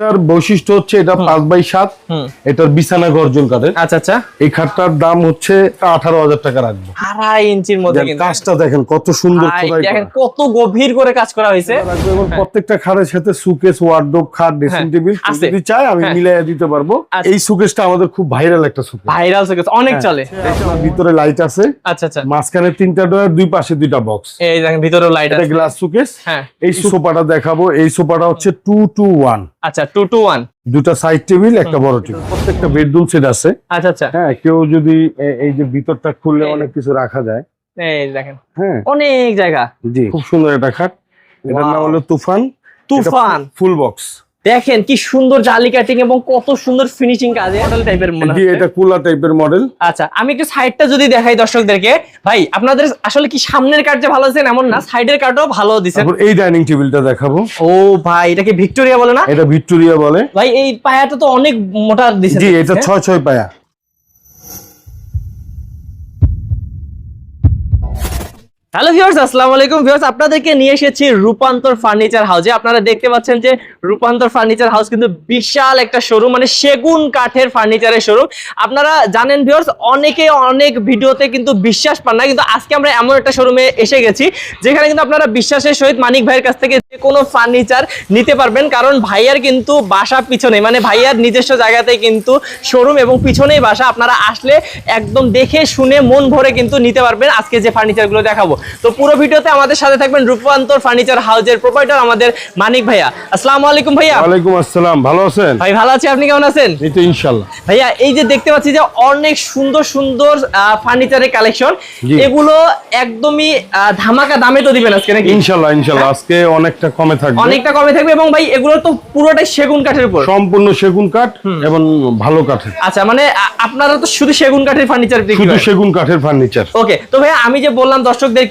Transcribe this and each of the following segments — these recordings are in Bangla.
এটার বৈশিষ্ট্য হচ্ছে এটা পাঁচ বাই সাত। এটার বিছানা গর্জন কাঠের। আচ্ছা আচ্ছা। এই খাটটার দাম হচ্ছে আঠারো হাজার টাকা রাখব। আড়াই ইঞ্চির মধ্যে কাজটা দেখেন কত সুন্দর দেখেন কত গভীর করে কাজ করা হয়েছে। এবং প্রত্যেকটা খাটের সাথে সুকেস ওয়ার্ডরোব খাট ড্রেসিং হ্যাঁ, টেবিল যদি চাই আমি হ্যাঁ। দিতে পারব। আচ্ছা। এই সুকেসটা আমাদের খুব ভাইরাল একটা সুকেস। ভাইরাল হয়ে। গেছে অনেক চলে ভিতরে লাইট আছে। আচ্ছা আচ্ছা। মাঝখানে তিনটা ডোর দুই পাশে দুইটা বক্স এই দেখেন ভিতরেও লাইট আছে। Glass showcase. হ্যাঁ। এই সোফাটা দেখাবো। এই সোফাটা হচ্ছে টু টু ওয়ান আচ্ছা টু টু ওয়ান দুটা সাইড টেবিল একটা বড় টেবিল প্রত্যেকটা বেডরুম সেট আছে। আচ্ছা আচ্ছা। হ্যাঁ কেউ যদি এই যে ভিতরটা খুললে অনেক কিছু রাখা যায়। এই দেখেন। হ্যাঁ। অনেক জায়গা। জি। খুব সুন্দর একটা খাট। এটার নাম হলো তুফান। তুফান। ফুল বক্স দেখেন কি সুন্দর জালি কাটিং এবং কত সুন্দর ফিনিশিং কাজে মডেল টাইপের মনে এটা কুলা টাইপের মডেল আচ্ছা আমি একটু সাইডটা যদি দেখাই দর্শকদেরকে ভাই আপনাদের আসলে কি সামনের কাট যে ভালো আছেন এমন না সাইডের কাটও ভালো দিছেন এই ডাইনিং টেবিলটা দেখাবো। ও ভাই এটা কি ভিক্টোরিয়া বলে না? এটা ভিক্টোরিয়া বলে। ভাই এই পায়াটা তো অনেক মোটা দিছেন জি এটা ছয় ছয় পায়া। হ্যালো ভিউয়ার্স আসসালামু আলাইকুম ভিউয়ার্স আপনাদেরকে নিয়ে এসেছি রূপান্তর ফার্নিচার হাউসে আপনারা দেখতে পাচ্ছেন যে রূপান্তর ফার্নিচার হাউস কিন্তু বিশাল একটা শোরুম মানে সেগুন কাঠের ফার্নিচারের শোরুম আপনারা জানেন ভিউয়ার্স অনেকে অনেক ভিডিওতে কিন্তু বিশ্বাস পান না, কিন্তু আজকে আমরা এমন একটা শোরুমে এসে গেছি, যেখানে কিন্তু আপনারা বিশ্বাসের সহিত মানিক ভাইয়ের কাছ থেকে যে কোনো ফার্নিচার নিতে পারবেন। কারণ ভাইয়ার কিন্তু বাসা পিছনে মানে ভাইয়ার নিজস্ব জায়গাতে কিন্তু শোরুম এবং পিছনেই বাসা। আপনারা আসলে একদম দেখে শুনে মন ভরে কিন্তু নিতে পারবেন। আজকে যে ফার্নিচারগুলো দেখাবো তো পুরো ভিডিওতে আমাদের সাথে থাকবেন রূপান্তর ফার্নিচার হাউসের প্রোপাইটার আমাদের মানিক ভাইয়া। আসসালামু আলাইকুম ভাইয়া। ওয়ালাইকুম আসসালাম ভালো আছেন? ভাই ভালো আছি। আপনি কেমন আছেন? এই তো ইনশাল্লাহ। ভাইয়া এই যে দেখতে পাচ্ছি যে অনেক সুন্দর সুন্দর ফার্নিচারের কালেকশন। এগুলো একদমই ধামাকা দামে তো দিবেন আজকে নাকি? ইনশাল্লাহ ইনশাল্লাহ। আজকে অনেকটা কমে থাকবে। অনেকটা কমে থাকবে এবং ভাই এগুলো তো পুরোটাই সেগুন কাঠের উপর। সম্পূর্ণ সেগুন কাঠ এবং ভালো কাঠের। আচ্ছা মানে আপনারা তো শুধু সেগুন কাঠের ফার্নিচার বিক্রি শুধু সেগুন কাঠের ফার্নিচার। ওকে তো ভাই আমি যে বললাম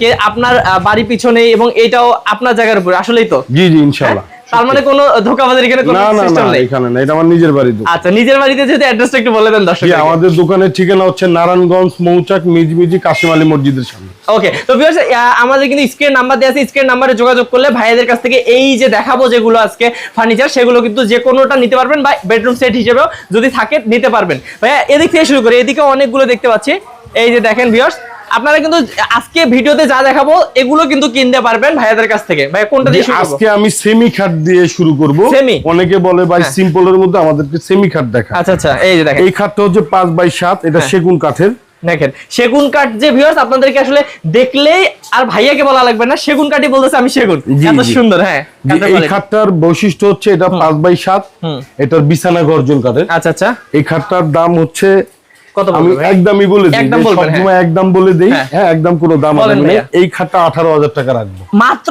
দর্শকদেরকে আপনার বাড়ি পিছনে এবং এটাও আপনার জায়গার উপর আসলেই তো? জি জি ইনশাল্লাহ। তার মানে কোনো ধোকাবাজের এখানে কোনো না না না সিস্টেম নেই? এখানে না এটা আমার নিজের বাড়ি দোকান। আচ্ছা নিজের বাড়িতে যেহেতু অ্যাড্রেসটা একটু বলে দেন দর্শক আমাদের দোকানের ঠিকানা হচ্ছে নারায়ণগঞ্জ মৌচাক মিজমিজি কাশিম আলী মসজিদের সামনে। ওকে তো ভিউয়ার্স আমাদের কিন্তু স্ক্রিন নাম্বার দেওয়া আছে স্ক্রিন নাম্বারে যোগাযোগ করলে ভাইয়াদের কাছ থেকে এই যে দেখাবো যেগুলো আজকে ফার্নিচার সেগুলো কিন্তু যে কোনোটা নিতে পারবেন বা বেডরুম সেট হিসেবেও যদি থাকে নিতে পারবেন। ভাইয়া এদিক থেকে শুরু করি এদিকে অনেকগুলো দেখতে পাচ্ছি। এই যে দেখেন ভিউয়ার্স আপনারা কিন্তু আজকে ভিডিওতে যা দেখাবো এগুলো কিন্তু কিনতে পারবেন ভাইয়াদের কাছ থেকে। ভাইয়া কোনটা দিয়ে শুরু আজকে আমি সেমি খাট দিয়ে শুরু করব? অনেকে বলে ভাই হ্যাঁ। সিম্পলের মধ্যে আমাদেরকে সেমি খাট দেখা। আচ্ছা আচ্ছা এই যে দেখেন। এই খাটটা হচ্ছে পাঁচ বাই সাত এটা হ্যাঁ। সেগুন কাঠের। দেখেন সেগুন কাঠ যে ভিউয়ার্স আপনাদেরকে আসলে দেখলেই আর ভাইয়াকে বলা লাগবে না সেগুন কাঠই বলতেছে আমি সেগুন। এত সুন্দর হ্যাঁ এই। খাটটার বৈশিষ্ট্য হচ্ছে এটা পাঁচ বাই সাত হুম। এটার বিছানা গর্জন কাঠের। আচ্ছা আচ্ছা। এই খাটটার দাম হচ্ছে কত আমি? একদমই বলে দিই একদম বলবেন, সবসময় একদম বলে দিই হ্যাঁ। হ্যাঁ একদম কোনো দাম। এই খাটটা হাজার টাকা রাখব। মাত্র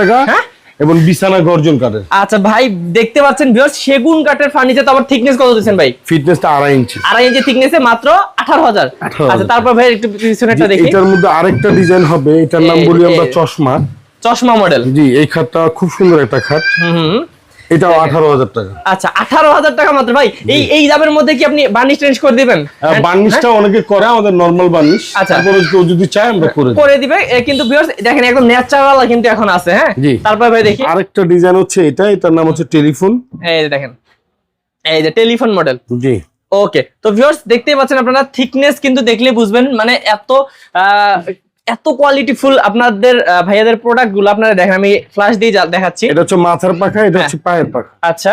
টাকা হ্যাঁ? এবং বিছানা গর্জন কাঠের। আচ্ছা ভাই দেখতে পাচ্ছেন ভিউয়ার্স সেগুন কাঠের ফার্নিচার তো আবার থিকনেস কত দিচ্ছেন ভাই? ফিটনেসটা আড়াই ইঞ্চি। আড়াই ইঞ্চি থিকনেসে মাত্র আঠারো হাজার। 18,000 আচ্ছা তারপর ভাই একটু পিছনেরটা দেখি। এটার মধ্যে আরেকটা ডিজাইন হবে এটার নাম বলি আমরা চশমা। চশমা মডেল জি এই খাটটা খুব সুন্দর একটা খাট। হুম হুম। এটাও আঠারো হাজার টাকা। আচ্ছা আঠারো হাজার টাকা মাত্র। ভাই এই এই দামের মধ্যে কি আপনি বার্নিশ চেঞ্জ করে দিবেন? হ্যাঁ? বার্নিশটা অনেকে করে আমাদের নর্মাল বার্নিশ। আচ্ছা। তারপরে কেউ যদি চায় আমরা করে করে দিবে। কিন্তু ভিউয়ার্স দেখেন একদম ন্যাচারাল কিন্তু এখন আছে হ্যাঁ? তারপর ভাই দেখি। আরেকটা ডিজাইন হচ্ছে এটা এটার নাম হচ্ছে টেলিফোন। এই দেখেন। এই যে টেলিফোন মডেল জি। ওকে তো ভিউয়ার্স দেখতেই পাচ্ছেন আপনারা থিকনেস কিন্তু দেখলে বুঝবেন মানে এত এত কোয়ালিটিফুল আপনাদের আহ, ভাইয়াদের প্রোডাক্টগুলো আপনারা দেখেন আমি ফ্লাশ দিয়ে দেখাচ্ছি। এটা হচ্ছে মাথার পাখা এটা হচ্ছে পায়ের পাখা। আচ্ছা।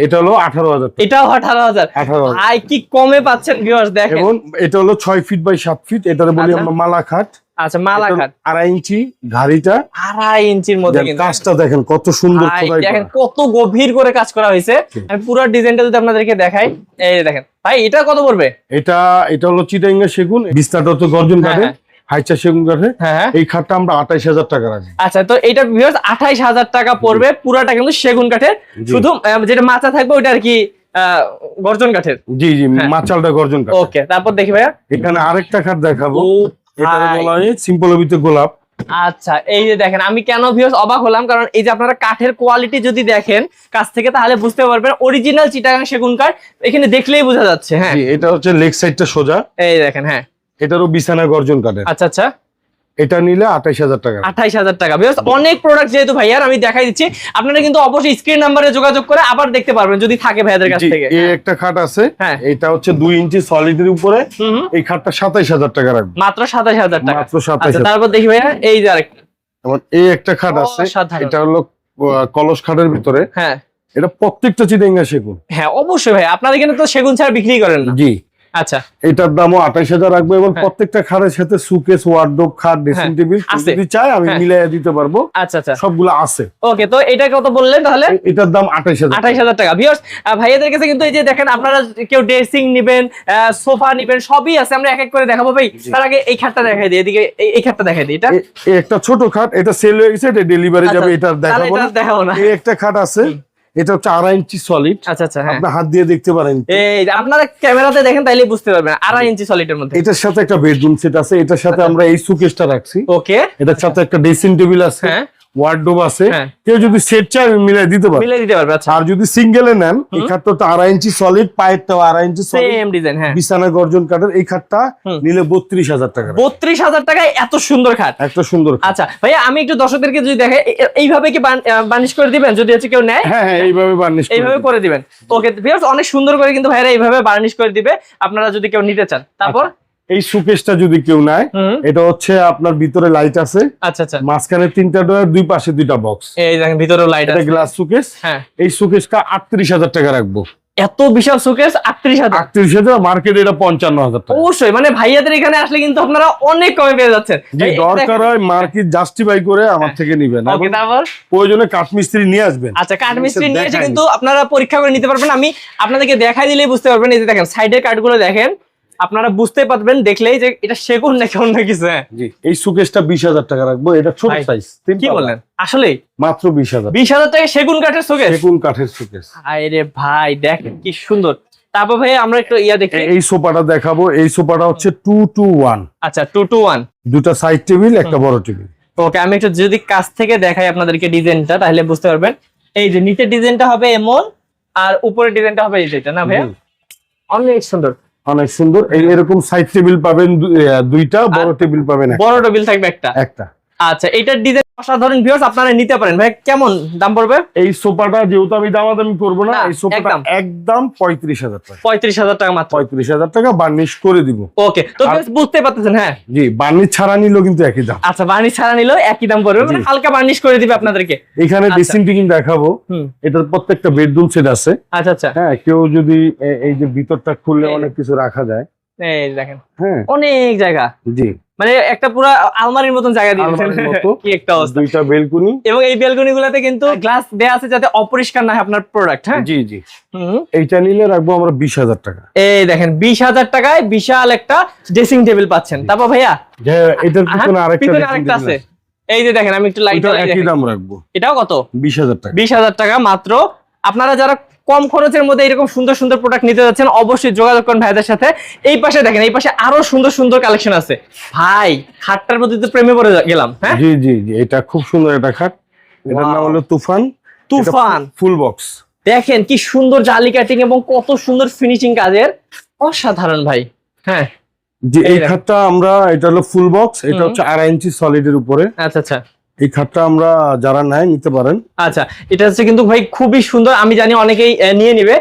এটা হলো আঠারো হাজার এটাও আঠারো হাজার। 18,000 ভাই কি কমে পাচ্ছেন ভিউয়ার্স দেখেন। এটা হলো ছয় ফিট বাই সাত ফিট এটার বলি আচ্ছা। আমরা মালা খাট আচ্ছা মালা খাট আড়াই ইঞ্চি ঘাড়িটা। আড়াই ইঞ্চির মধ্যে কিন্তু। কাজটা দেখেন কত সুন্দর দেখেন কত গভীর করে কাজ করা হয়েছে। আমি পুরো ডিজাইনটা যদি আপনাদেরকে দেখাই এই দেখেন। ভাই এটা কত পড়বে? এটা এটা হলো চিটাঙ্গা সেগুন বিস্তারটা গর্জন কাঠে হ্যাঁ। হাইচা সেগুন হ্যাঁ হ্যাঁ। এই খাটটা আমরা আঠাইশ হাজার টাকা আচ্ছা তো এটা ভিউয়ার্স আঠাইশ হাজার টাকা পড়বে পুরাটা কিন্তু সেগুন কাঠের। শুধু যেটা মাথা থাকবে ওটা আর কি আহ, গর্জন কাঠের। জি জি হ্যাঁ। মাচালটা গর্জন কাঠ ওকে তারপর দেখি ভাইয়া। এখানে আরেকটা খাট দেখাবো। ও এটা বলা হয় সিম্পল ভিতরে গোলাপ। আচ্ছা এই যে দেখেন আমি কেন ভিউয়ার্স অবাক হলাম কারণ এই যে আপনারা কাঠের কোয়ালিটি যদি দেখেন কাছ থেকে তাহলে বুঝতে পারবেন অরিজিনাল চিটাগাং সেগুন কাঠ এখানে দেখলেই বোঝা যাচ্ছে হ্যাঁ। এটা হচ্ছে লেগ সাইডটা সোজা। এই দেখেন হ্যাঁ। এটারও বিছানা গর্জন কাঠের। আচ্ছা আচ্ছা। এটা নিলে আঠাইশ হাজার টাকা। আঠাইশ হাজার টাকা। Viewers, অনেক প্রোডাক্ট যেহেতু ভাইয়ার আমি দেখাই দিচ্ছি। আপনারা কিন্তু অবশ্যই স্ক্রিন নাম্বারে যোগাযোগ করে আবার দেখতে পারবেন যদি থাকে ভাইয়াদের কাছ থেকে। এই একটা খাট আছে। হ্যাঁ। এটা হচ্ছে দুই ইঞ্চি সলিডের উপরে। এই খাটটা সাতাইশ হাজার টাকা রাখবে। মাত্র সাতাশ হাজার টাকা। মাত্র সাতাইশ আচ্ছা তারপর দেখি ভাইয়া এই যে আরেকটা। এই একটা খাট আছে এটা হলো কলস খাটের ভিতরে। হ্যাঁ। এটা প্রত্যেকটা চিটেঙ্গা সেগুন। হ্যাঁ অবশ্যই ভাই আপনাদের এখানে তো সেগুন ছাড়া বিক্রি করেন না। জি। আচ্ছা। এটার দামও আঠাইশ হাজার রাখব এবং হ্যাঁ। প্রত্যেকটা খাটের সাথে সুকেস ওয়ার্ডরোব খাট ড্রেসিং হ্যাঁ, টেবিল যদি চাই আমি হ্যাঁ। মিলাই দিতে পারব। আচ্ছা আচ্ছা। সবগুলো আছে। ওকে তো এটা কত বললেন তাহলে? এটার দাম আঠাইশ হাজার আঠাইশ হাজার টাকা। ভিউয়ার্স ভাইয়াদের কাছে কিন্তু এই যে দেখেন আপনারা কেউ ড্রেসিং নিবেন সোফা নিবেন সবই আছে। আমরা এক এক করে দেখাবো। ভাই তার আগে এই খাটটা দেখাই দিই। এদিকে এই- খাটটা দেখাই দিই। এটা? একটা ছোট খাট এটা সেল হয়ে গেছে এটা ডেলিভারি আচ্ছা, যাবে এটা দেখাবো না। এই একটা খাট আছে। এটা হচ্ছে আড়াই ইঞ্চি সলিড আচ্ছা আচ্ছা হ্যাঁ। আপনি হাত দিয়ে দেখতে পারেন। এই আপনারা ক্যামেরাতে দেখেন তাইলে বুঝতে পারবেন আড়াই ইঞ্চি সলিডের মধ্যে। এটার সাথে একটা বেডরুম সেট আছে এটার সাথে আমরা এই সুকেসটা রাখছি। ওকে এটার সাথে একটা ড্রেসিং টেবিল আছে। হ্যাঁ। ওয়ার্ডরোব আছে হ্যাঁ। কেউ যদি সেট মিলাই দিতে পারি মিলে দিতে পারবে আচ্ছা। আর যদি সিঙ্গেলে নেন এই খাটটা তো আড়াই ইঞ্চি সলিড পায়েরটাও আড়াই ইঞ্চি সলিড সেম ডিজাইন হ্যাঁ। বিছানা গর্জন কাঠের এই খাটটা। নিলে বত্রিশ হাজার টাকা বত্রিশ হাজার টাকায় এত সুন্দর খাট। এত সুন্দর আচ্ছা ভাইয়া আমি একটু দর্শকদেরকে যদি দেখে এইভাবে কি বার্নিশ করে দিবেন? যদি হচ্ছে কেউ নেয়? হ্যাঁ হ্যাঁ এইভাবে বার্নিশ এইভাবে করে দিবেন। ওকে ভিউয়ার্স অনেক সুন্দর করে কিন্তু ভাইরা এইভাবে বার্নিশ করে দিবে। আপনারা যদি কেউ নিতে চান তারপর? এই সুকেসটা যদি কেউ নেয় এটা হচ্ছে আপনার ভিতরে লাইট আছে। আচ্ছা আচ্ছা। মাঝখানে তিনটা ডোর দুই পাশে দুইটা বক্স এই দেখেন ভিতরেও লাইট এটা আছে। গ্লাস সুকেস হ্যাঁ। এই আটত্রিশ হাজার টাকা রাখব। এত বিশাল হাজার। আটত্রিশ হাজার মার্কেটে এটা পঞ্চান্ন হাজার টাকা। অবশ্যই মানে ভাইয়াদের এখানে আসলে কিন্তু আপনারা অনেক কমে পেয়ে যাচ্ছেন। যে দরকার হয় মার্কেট জাস্টিফাই করে আমার থেকে নিবেন। ওকে তারপর? প্রয়োজনে কাঠমিস্ত্রি নিয়ে আসবেন। আচ্ছা কাঠ মিস্ত্রি নিয়ে এসে কিন্তু আপনারা পরীক্ষা করে নিতে পারবেন। আমি আপনাদেরকে দেখাই দিলেই বুঝতে পারবেন। এই যে দেখেন সাইডের কাঠগুলো দেখেন। আপনারা বুঝতে পারবেন দেখলেই যে এটা সেগুন নাকি অন্য কিছু হ্যাঁ। জি এই সুকেসটা বিশ হাজার টাকা রাখব এটা ছোট সাইজ কি বললেন আসলেই মাত্র বিশ হাজার। বিশ হাজার টাকা সেগুন কাঠের সুকেস সেগুন কাঠের সুকেস আরে ভাই দেখেন কি সুন্দর। তারপর ভাই আমরা একটু ইয়া দেখি। এই সোফাটা দেখাবো এই সোফাটা হচ্ছে টু টু ওয়ান আচ্ছা টু টু ওয়ান দুটা সাইড টেবিল একটা বড় টেবিল। ওকে আমি একটু যদি কাছ থেকে দেখাই আপনাদেরকে ডিজাইনটা তাহলে বুঝতে পারবেন। এই যে নিচের ডিজাইনটা হবে এমন আর উপরের ডিজাইনটা হবে এই যেটা না ভাই অনেক সুন্দর। অনেক সুন্দর। এরকম সাইড টেবিল পাবেন দুইটা বড় টেবিল পাবেন। বড় টেবিল থাকবে একটা। একটা। আচ্ছা এটার ডিজাইন অসাধারণ ভিউয়ার্স আপনারা নিতে পারেন। ভাই কেমন দাম পড়বে? এই সোফাটা যেহেতু আমি দাম করব না এই সোফাটা একদম। একদম পঁয়ত্রিশ হাজার টাকা। পঁয়ত্রিশ হাজার টাকা মাত্র। পঁয়ত্রিশ হাজার টাকা বার্নিশ করে দিব। ওকে তো viewers বুঝতে পারতেছেন হ্যাঁ? জি বার্নিশ ছাড়া নিলেও কিন্তু একই দাম। আচ্ছা বার্নিশ ছাড়া নিলেও একই দাম পড়বে মানে হালকা বার্নিশ করে দিবে আপনাদেরকে। এখানে আচ্ছা। ড্রেসিং টিকিং দেখাবো। এটার প্রত্যেকটা বেডরুম সেট আছে। আচ্ছা আচ্ছা। হ্যাঁ কেউ যদি এই যে ভিতরটা খুললে অনেক কিছু রাখা যায়। এই দেখেন। হ্যাঁ। অনেক জায়গা। জি। মানে একটা পুরো আলমারির মতন জায়গা দিয়েছেন। কি একটা অবস্থা। দুইটা বেলকুনি। এবং এই বেলকনি গুলাতে কিন্তু গ্লাস দেয়া আছে যাতে অপরিষ্কার না হয় আপনার প্রোডাক্ট হ্যাঁ? জি জি। হুম। এইটা নিলে রাখব আমরা বিশ হাজার টাকা। এই দেখেন বিশ হাজার টাকায় বিশাল একটা ড্রেসিং টেবিল পাচ্ছেন। তারপর ভাইয়া? এটার হ্যাঁ, পিছনে আরেকটা আরেকটা আছে। এই যে দেখেন আমি একটু লাইট একই দাম রাখব। এটাও কত? বিশ হাজার টাকা। বিশ হাজার টাকা মাত্র আপনারা যারা কম খরচের মধ্যে এরকম সুন্দর সুন্দর প্রোডাক্ট নিতে যাচ্ছেন অবশ্যই যোগাযোগ করেন ভাইদের সাথে। এই পাশে দেখেন এই পাশে আরও সুন্দর সুন্দর কালেকশন আছে। ভাই খাটটার প্রতি তো প্রেমে পড়ে গেলাম হ্যাঁ? জি জি জি এটা খুব সুন্দর একটা খাট। এটার নাম হলো তুফান। তুফান। ফুল বক্স দেখেন কি সুন্দর জালি কাটিং এবং কত সুন্দর ফিনিশিং কাজের। অসাধারণ ভাই হ্যাঁ। যে এই খাটটা আমরা এটা হলো ফুল বক্স এটা। হচ্ছে আড়াই ইঞ্চি সলিডের উপরে। আচ্ছা আচ্ছা। এই খাটটা আমরা যারা নেয় নিতে পারেন। আচ্ছা এটা হচ্ছে কিন্তু ভাই খুবই সুন্দর। আমি জানি অনেকেই নিয়ে নিবে।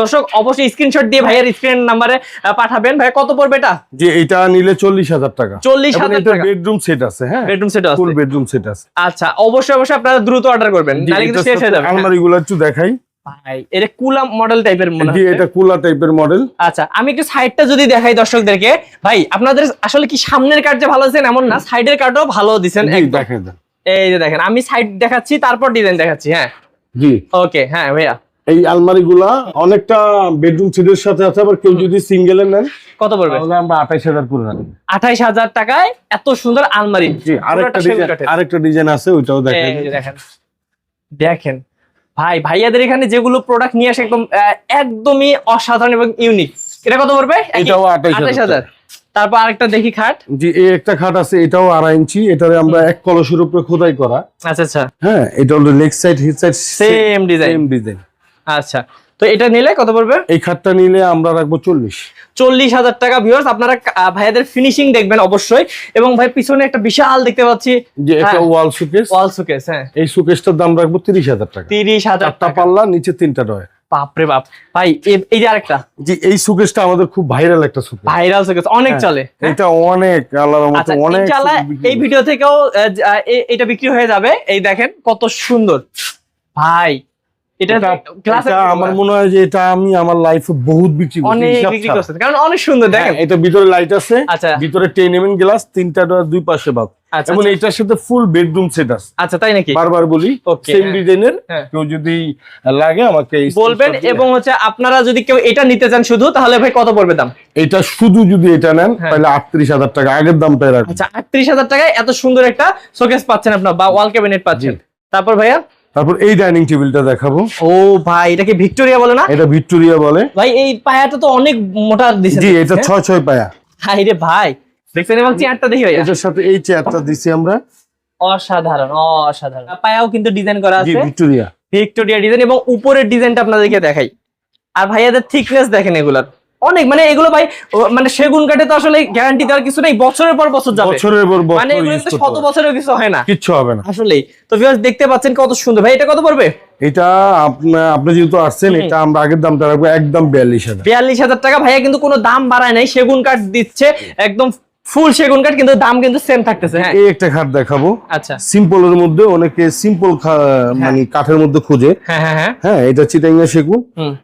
দর্শক অবশ্যই স্ক্রিনশট দিয়ে ভাইয়ের স্ক্রিন নাম্বারে পাঠাবেন। ভাই কত পড়বে এটা? যে এটা নিলে চল্লিশ হাজার টাকা। চল্লিশ হাজার টাকা। বেডরুম সেট আছে হ্যাঁ? বেডরুম সেট আছে। ফুল বেডরুম সেট আছে। আচ্ছা অবশ্যই অবশ্যই আপনারা দ্রুত অর্ডার করবেন। নাহলে কিন্তু শেষ হয়ে যাবে। হ্যাঁ। আলমারিগুলো একটু দেখাই। ভাই এটা কুলা মডেল টাইপের মনে এটা কুলা টাইপের মডেল আচ্ছা আমি একটু সাইডটা যদি দেখাই দর্শকদেরকে। ভাই আপনাদের আসলে কি সামনের কার্ড যে ভালো দিচ্ছেন এমন না। সাইডের কার্ডও ভালো দিচ্ছেন একদম। দেখেন এই যে দেখেন আমি সাইড দেখাচ্ছি তারপর ডিজাইন দেখাচ্ছি হ্যাঁ? জি। ওকে হ্যাঁ ভাইয়া। এই আলমারিগুলা অনেকটা বেডরুম সেটের সাথে আছে আবার কেউ যদি সিঙ্গেলে নেন কত পড়বে? তাহলে আমরা আঠাইশ হাজার করে রাখব। আঠাইশ হাজার টাকায় এত সুন্দর আলমারি। জি আরেকটা ডিজাইন আরেকটা ডিজাইন আছে ওইটাও দেখেন। এই যে দেখেন। দেখেন ভাই ভাইয়াদের এখানে যেগুলো প্রোডাক্ট নিয়ে আসে একদম একদমই অসাধারণ এবং ইউনিক এটা কত পড়বে? এটাও আঠাইশ আঠাইশ হাজার হাজার। তারপর আরেকটা দেখি খাট। জি একটা খাট আছে এটাও আড়াই ইঞ্চি এটারে আমরা এক কলসের উপরে খোদাই করা। আচ্ছা আচ্ছা। হ্যাঁ এটা হলো leg side side same design same design আচ্ছা তো এটা নিলে কত পড়বে? এই খাটটা নিলে আমরা রাখব চল্লিশ। চল্লিশ হাজার টাকা ভিউয়ার্স আপনারা ভাইয়াদের ফিনিশিং দেখবেন অবশ্যই। এবং ভাই পিছনে একটা বিশাল দেখতে পাচ্ছি। যে একটা। ওয়াল সুকেস ওয়াল সুকেস হ্যাঁ। এই সুকেসটার দাম রাখব তিরিশ হাজার টাকা। তিরিশ হাজার টাকা। পাল্লা নিচে তিনটা ডয় বাপরে বাপ। ভাই এই যে আরেকটা। জি এই সুকেসটা আমাদের খুব ভাইরাল একটা সুকেস ভাইরাল সুকেস অনেক হ্যাঁ, চলে। এটা অনেক আল্লাহর মতো আচ্ছা অনেক এই ভিডিও থেকেও এটা বিক্রি হয়ে যাবে। এই দেখেন কত সুন্দর। ভাই এটা এটা- ক্লাসে এটা আমার মনে হয় যে এটা আমি আমার লাইফে বহুত বিক্রি করছি অনেক কারণ সুন্দর দেখেন। হ্যাঁ, এটা ভিতরে লাইট আছে আচ্ছা। ভিতরে টেন এম গ্লাস তিনটা দুই পাশে বাদ এবং এটার সাথে ফুল বেডরুম সেট আছে। আচ্ছা তাই নাকি? বারবার বলি সেম হ্যাঁ। ডিজাইনের হ্যাঁ। কেউ যদি লাগে আমাকে বলবেন এবং হচ্ছে আপনারা যদি কেউ এটা নিতে চান শুধু তাহলে ভাই কত পড়বে দাম? এটা শুধু যদি এটা নেন। তাহলে আটত্রিশ হাজার টাকা আগের দামটাই রাখবেন। আচ্ছা আটত্রিশ হাজার টাকায় এত সুন্দর একটা শোকেস পাচ্ছেন আপনার বা ওয়াল ক্যাবিনেট পাচ্ছেন। তারপর ভাইয়া? তারপর এই ডাইনিং টেবিলটা দেখাবো। ও ভাই এটা কি ভিক্টোরিয়া বলে না? এটা ভিক্টোরিয়া বলে। ভাই এই পায়াটা তো অনেক মোটা দিছে জি এটা ছয় ছয় পায়া। হাই রে ভাই দেখছেন এবং চেয়ারটা দেখি ভাই এটার সাথে এই চেয়ারটা দিছি আমরা। অসাধারণ অসাধারণ। পায়াও কিন্তু ডিজাইন করা আছে। জি ভিক্টোরিয়া। ভিক্টোরিয়া ডিজাইন এবং উপরের ডিজাইনটা আপনাদেরকে দেখাই। আর ভাইয়াদের থিকনেস দেখেন এগুলার। অনেক মানে এগুলো ভাই মানে সেগুন কাঠে তো আসলে গ্যারান্টি দেওয়ার কিছু নেই বছরের পর বছর যাবে। বছরের পর বছর মানে এগুলো তো শত। বছরের কিছু হয় না। কিছু হবে না। আসলে তো ভিউয়ার্স দেখতে পাচ্ছেন কত সুন্দর। ভাই এটা কত পড়বে? এটা আপনি যেহেতু আসছেন এটা আমরা আগের দামটা রাখব একদম বিয়াল্লিশ হাজার। বিয়াল্লিশ হাজার টাকা। ভাইয়া কিন্তু কোনো দাম বাড়ায় নাই। সেগুন কাঠ দিচ্ছে একদম ফুল সেগুন কাঠ কিন্তু দাম কিন্তু সেম থাকতেছে হ্যাঁ। এই একটা খাট দেখাবো। আচ্ছা। সিম্পলের মধ্যে অনেকে সিম্পল মানে কাঠের মধ্যে খুঁজে। হ্যাঁ হ্যাঁ হ্যাঁ। হ্যাঁ এটা চিটাঙ্গা সেগুন।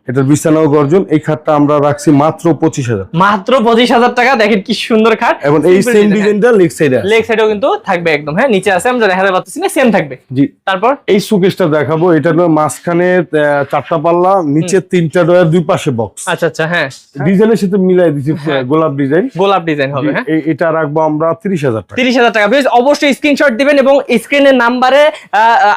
এটার বিছানাও গর্জন। এই খাটটা আমরা রাখছি মাত্র পঁচিশ হাজার। মাত্র পঁচিশ হাজার টাকা। দেখেন কি সুন্দর খাট। এবং এই সেম ডিজাইনটা লেগ সাইডে লেগ সাইডেও কিন্তু থাকবে একদম হ্যাঁ। নিচে আছে আমরা দেখাতে পাচ্ছি না সেম থাকবে। জি। তারপর? এই সুকেশটা দেখাবো। এটা মাঝখানে চারটা পাল্লা নিচে তিনটা ডয়ার দুই পাশে বক্স আচ্ছা আচ্ছা হ্যাঁ। ডিজাইনের সাথে মিলাই দিছি হ্যাঁ। গোলাপ ডিজাইন গোলাপ ডিজাইন হবে হ্যাঁ। এটা রাখব আমরা তিরিশ হাজার টাকা। তিরিশ হাজার টাকা। অবশ্যই স্ক্রিনশট দিবেন এবং স্ক্রিনের নাম্বারে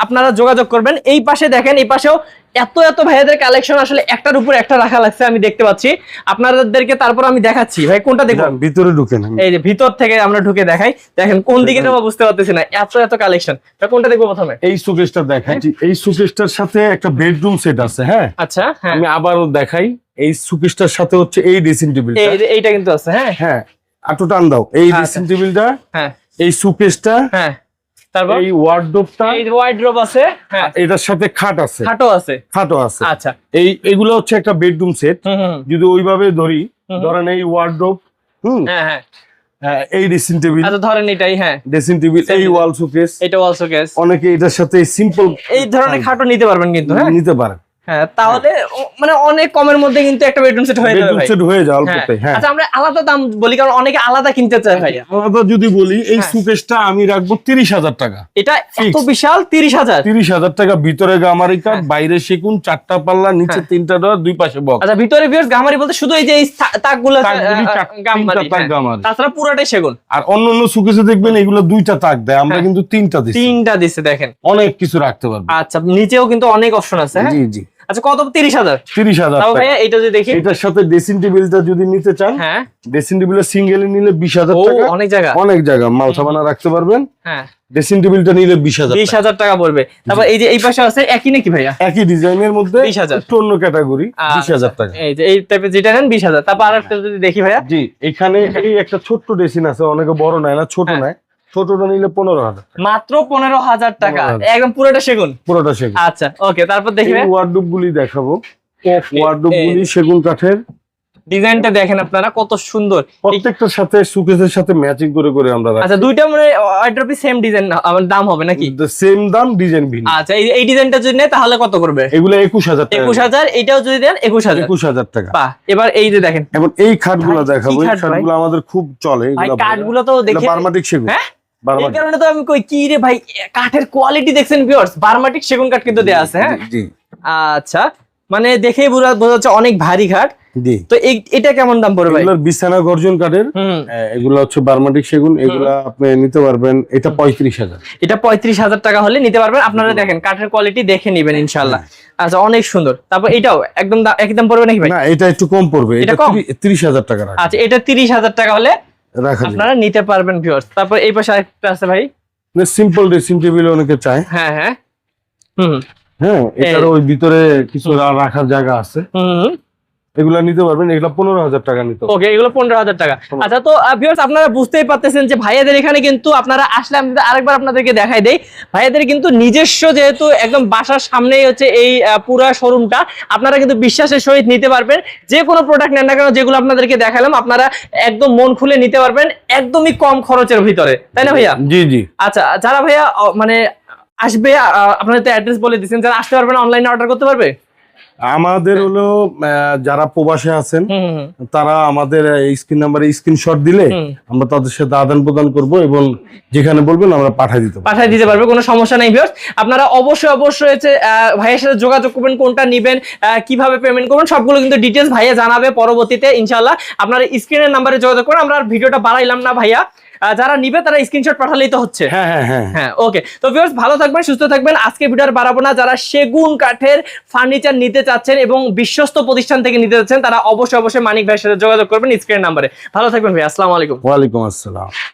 আপনারা যোগাযোগ করবেন। এই পাশে দেখেন এই পাশেও এত এত ভাইয়াদের কালেকশন আসলে একটার উপর একটা রাখা লাগছে আমি দেখতে পাচ্ছি। আপনাদেরকে তারপর আমি দেখাচ্ছি। ভাই কোনটা দেখব? ভিতরে ঢুকে না এই যে ভিতর থেকে আমরা ঢুকে দেখাই। দেখেন কোন দিকে যাব বুঝতে পারতেছি না। এত এত কালেকশন তা কোনটা দেখব প্রথমে? এই সুকেশটা দেখাই জি, এই সুকেশটার সাথে একটা বেডরুম সেট আছে হ্যাঁ? আচ্ছা হ্যাঁ। আমি আবারও দেখাই। এই সুকেশটার সাথে হচ্ছে এই ড্রেসিং টেবিলটা এই এইটা কিন্তু আছে হ্যাঁ? হ্যাঁ। আটো টান দাও। এই আচ্ছা। ড্রেসিং টেবিলটা হ্যাঁ। এই হ্যাঁ। তারপর? এই ওয়ার্ডরোবটা এই ওয়াইড্রোব আছে হ্যাঁ। এটার সাথে খাট আছে। খাটো আছে। খাটও আছে। আচ্ছা। এই এগুলো হচ্ছে একটা বেডরুম সেট যদি ওইভাবে ধরি ধরেন এই ওয়ার্ডরোব হুম। হ্যাঁ হ্যাঁ। হ্যাঁ, এই ড্রেসিং টেবিল আচ্ছা ধরেন এটাই হ্যাঁ। ড্রেসিং টেবিল এই ওয়াল এটা গ্যাস অনেকে এটার সাথে সিম্পল এই ধরনের খাটো নিতে পারবেন কিন্তু হ্যাঁ। নিতে পারেন। হ্যাঁ তাহলে মানে অনেক কমের মধ্যে কিন্তু একটা বেডরুম সেট হয়ে যাবে সেট হয়ে যায় হ্যাঁ। অল্পতে হ্যাঁ। আচ্ছা আমরা আলাদা দাম বলি কারণ অনেকে আলাদা কিনতে চায় ভাই আলাদা যদি বলি এই হ্যাঁ। সুকেশটা আমি রাখব তিরিশ হাজার টাকা। এটা এত বিশাল তিরিশ হাজার? তিরিশ হাজার টাকা ভিতরে গামারি হ্যাঁ। বাইরে সেগুন চারটা পাল্লা নিচে হ্যাঁ। তিনটা ডর দুই পাশে বক্স আচ্ছা ভিতরে ভিউয়ার্স গামারি বলতে শুধু এই যে এই তাকগুলো গামারি হ্যাঁ। তাছাড়া পুরোটাই সেগুন। আর অন্য অন্য সুকেশে দেখবেন এগুলো দুইটা তাক দেয় আমরা হ্যাঁ। কিন্তু তিনটা দিচ্ছি তিনটা দিচ্ছে দেখেন। অনেক কিছু রাখতে পারব। আচ্ছা নিচেও কিন্তু অনেক অপশন আছে হ্যাঁ? জি জি। আচ্ছা কত? তিরিশ হাজার। তিরিশ হাজার তাও টাকা। ভাইয়া এটা যদি দেখি। এটার সাথে ড্রেসিং টেবিলটা যদি নিতে চান হ্যাঁ। ড্রেসিং টেবিলের সিঙ্গেল নিলে বিশ হাজার ও টাকা। অনেক জায়গা। অনেক জায়গা মালসা বানা রাখতে পারবেন। হ্যাঁ। ড্রেসিং টেবিলটা নিলে বিশ হাজার বিশ হাজার টাকা পড়বে। তারপর এই যে এই পাশে আছে একই নাকি ভাইয়া? একই ডিজাইনের মধ্যে 20,000 একটু অন্য ক্যাটাগরি আচ্ছা, টাকা। এই যে এই টাইপের যেটা নেন বিশ হাজার। তারপর আর একটা যদি দেখি ভাইয়া। জি এখানে এই একটা ছোট্ট ড্রেসিং আছে অনেকে বড় নেয় না ছোট হ্যাঁ। ছোটটা নিলে পনেরো হাজার মাত্র পনেরো হাজার টাকা। একদম পুরোটা সেগুন? পুরোটা সেগুন। আচ্ছা ওকে তারপর দেখি এই ভাইয়া গুলি দেখাবো। ওয়ার্ডরোব গুলি সেগুন কাঠের। ডিজাইনটা দেখেন আপনারা কত সুন্দর। প্রত্যেকটার সাথে সুকেসের সাথে ম্যাচিং করে করে আমরা আচ্ছা দুইটা মানে ওয়াইড্রপি সেম ডিজাইন আমার দাম হবে নাকি? সেম দাম ডিজাইন ভিন্ন। আচ্ছা এই এই ডিজাইনটা যদি নেয় তাহলে কত করবে? এগুলো একুশ হাজার টাকা। একুশ হাজার এটাও যদি দেন একুশ হাজার। একুশ হাজার টাকা। বাহ এবার এই যে দেখেন। এবং এই খাটগুলো দেখাবো। এই খাটগুলো আমাদের খুব চলে এগুলো কাঠগুলো তো দেখে বার্মাটিক সেগুন। হ্যাঁ? এই কারণে তো আমি কই কি রে ভাই কাঠের কোয়ালিটি দেখছেন ভিউয়ার্স বার্মাটিক সেগুন কাঠ কিন্তু দেয়া আছে হ্যাঁ? জি আচ্ছা মানে দেখেই বোঝা বোঝা যাচ্ছে অনেক ভারী জি। তো এটা কেমন দাম পড়বে এগুলোর বিছানা গর্জন কাঠের এগুলো হচ্ছে বার্মাটিক সেগুন এগুলা আপনি নিতে পারবেন এটা পঁয়ত্রিশ হাজার। এটা পঁয়ত্রিশ হাজার টাকা হলে নিতে পারবেন। আপনারা দেখেন কাঠের কোয়ালিটি দেখে নিবেন ইনশাল্লাহ আচ্ছা অনেক সুন্দর। তারপর এটাও একদম একদম পড়বে নাকি ভাই? না এটা একটু কম পড়বে এটা এটা তিরিশ হাজার টাকা আচ্ছা এটা তিরিশ হাজার টাকা হলে রাখা আপনারা নিতে পারবেন ভিউয়ার্স তারপর এই পাশে আরেকটা আছে ভাই। সিম্পল ড্রেসিং টেবিল অনেকে চায়। হ্যাঁ হ্যাঁ। হুম। হ্যাঁ এটার ওই ভিতরে কিছু রাখার জায়গা আছে। হুম। এগুলা নিতে পারবেন এগুলা পনেরো হাজার টাকা নিতে ওকে এগুলো পনেরো হাজার টাকা। আচ্ছা তো ভিউয়ার্স আপনারা বুঝতেই পারতেছেন যে ভাইয়াদের এখানে কিন্তু আপনারা আসলে আমি আরেকবার আপনাদেরকে দেখাই দেই ভাইয়াদের কিন্তু নিজস্ব যেহেতু একদম বাসার সামনেই হচ্ছে এই আহ, পুরা শোরুমটা আপনারা কিন্তু বিশ্বাসের সহিত নিতে পারবেন। যে কোনো প্রোডাক্ট নেন না কেন যেগুলো আপনাদেরকে দেখালাম আপনারা একদম মন খুলে নিতে পারবেন একদমই কম খরচের ভিতরে। তাই না ভাইয়া? জি জি। আচ্ছা যারা ভাইয়া মানে আসবে আপনাদের তো অ্যাড্রেস বলে দিচ্ছেন যারা আসতে পারবে না অনলাইনে অর্ডার করতে পারবে? আমাদের হলো যারা প্রবাসে আছেন তারা আমাদের স্ক্রিন নাম্বারে স্ক্রিনশট দিলে আমরা তাদের সাথে আদান প্রদান করব এবং যেখানে বলবেন আমরা পাঠিয়ে দিতে পাঠিয়ে দিতে পারবে কোনো সমস্যা নেই ভিউয়ার্স আপনারা অবশ্যই অবশ্যই হচ্ছে ভাইয়ের সাথে যোগাযোগ করবেন কোনটা নিবেন কীভাবে পেমেন্ট করবেন সবগুলো কিন্তু ডিটেলস ভাইয়া জানাবে পরবর্তীতে ইনশাল্লাহ আপনারা স্ক্রিনের নাম্বারে যোগাযোগ করুন আমরা আর ভিডিওটা বাড়াইলাম না ভাইয়া। যারা নিবে তারা স্ক্রিনশট পাঠালেই তো হচ্ছে। হ্যাঁ হ্যাঁ হ্যাঁ। হ্যাঁ ওকে তো ভিউয়ার্স ভালো থাকবেন সুস্থ থাকবেন। আজকে ভিডিওর বাড়াবো না। যারা সেগুন কাঠের ফার্নিচার নিতে চাচ্ছেন এবং বিশ্বস্ত প্রতিষ্ঠান থেকে নিতে চাচ্ছেন তারা অবশ্যই অবশ্যই মানিক ভাইয়ের সাথে যোগাযোগ করবেন স্ক্রিন নাম্বারে। ভালো থাকবেন ভাই আসসালামু আলাইকুম। ওয়ালাইকুম আসসালাম।